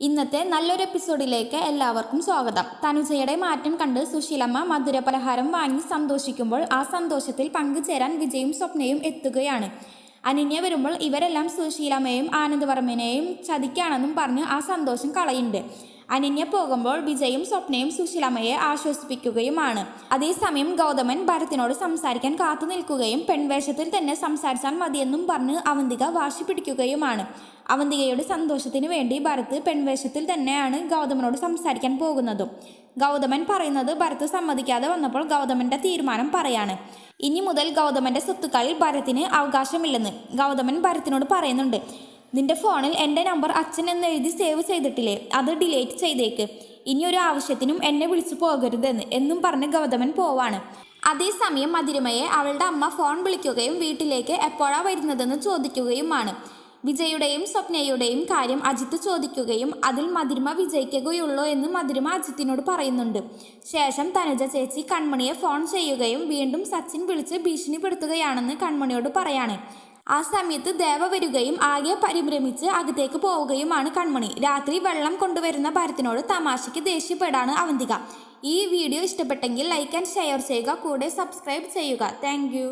ഇന്നത്തെ നല്ലൊരു എപ്പിസോഡിലേക്ക് എല്ലാവർക്കും സ്വാഗതം. തനുജയുടെ മാറ്റം കണ്ട് സുശീലമ്മ മധുരപലഹാരം വാങ്ങി സന്തോഷിക്കുമ്പോൾ ആ സന്തോഷത്തിൽ പങ്കുചേരാൻ വിജയും സ്വപ്നയും എത്തുകയാണ്. അനന്യ വരുമ്പോൾ ഇവരെല്ലാം സുശീലമ്മയും ആനന്ദവർമ്മനെയും ചതിക്കാണെന്നും പറഞ്ഞ് ആ സന്തോഷം കളയുന്നുണ്ട്. അനന്യ പോകുമ്പോൾ വിജയും സ്വപ്നയും സുശീലമ്മയെ ആശ്വസിപ്പിക്കുകയുമാണ്. അതേസമയം ഗൗതമൻ ഭരത്തിനോട് സംസാരിക്കാൻ കാത്തു നിൽക്കുകയും പെൺവേഷത്തിൽ തന്നെ സംസാരിച്ചാൽ മതിയെന്നും പറഞ്ഞ് അവന്തിക വാശി പിടിക്കുകയുമാണ്. അവന്തികയുടെ സന്തോഷത്തിന് വേണ്ടി ഭരത് പെൺവേഷത്തിൽ തന്നെയാണ് ഗൗതമനോട് സംസാരിക്കാൻ പോകുന്നതും. ഗൗതമൻ പറയുന്നത് ഭരത് സമ്മതിക്കാതെ വന്നപ്പോൾ ഗൗതമന്റെ തീരുമാനം പറയാണ്. ഇനി മുതൽ ഗൗതമന്റെ സ്വത്തുക്കളിൽ ഭരത്തിന് അവകാശമില്ലെന്ന് ഗൗതമൻ ഭരത്തിനോട് പറയുന്നുണ്ട്. നിന്റെ ഫോണിൽ എന്റെ നമ്പർ അച്ഛൻ എന്ന് എഴുതി സേവ് ചെയ്തിട്ടില്ലേ? അത് ഡിലീറ്റ് ചെയ്തേക്ക്. ഇനി ഒരു ആവശ്യത്തിനും എന്നെ വിളിച്ചു പോകരുതെന്ന് എന്നും പറഞ്ഞ് ഗൗതമൻ പോവാണ്. അതേസമയം മധുരമയെ അവളുടെ അമ്മ ഫോൺ വിളിക്കുകയും വീട്ടിലേക്ക് എപ്പോഴാണ് വരുന്നതെന്ന് ചോദിക്കുകയുമാണ്. വിജയുടെയും സ്വപ്നയുടെയും കാര്യം അജിത്ത് ചോദിക്കുകയും അതിൽ മധുരിമ വിജയിക്കുകയുള്ളൂ എന്ന് മധുരിമ അജിത്തിനോട് പറയുന്നുണ്ട്. ശേഷം തനുജ ചേച്ചി കൺമണിയെ ഫോൺ ചെയ്യുകയും വീണ്ടും സച്ചിൻ വിളിച്ച് ഭീഷണിപ്പെടുത്തുകയാണെന്ന് കൺമണിയോട് പറയാണ്. ആ സമയത്ത് ദേവ വരികയും ആകെ പരിഭ്രമിച്ച് അകത്തേക്ക് പോവുകയുമാണ് കൺമണി. രാത്രി വെള്ളം കൊണ്ടുവരുന്ന ഭരത്തിനോട് തമാശയ്ക്ക് ദേഷ്യപ്പെടാണ് അവന്തിക. ഈ വീഡിയോ ഇഷ്ടപ്പെട്ടെങ്കിൽ ലൈക്ക് ആൻഡ് ഷെയർ ചെയ്യുക. കൂടെ സബ്സ്ക്രൈബ് ചെയ്യുക. താങ്ക്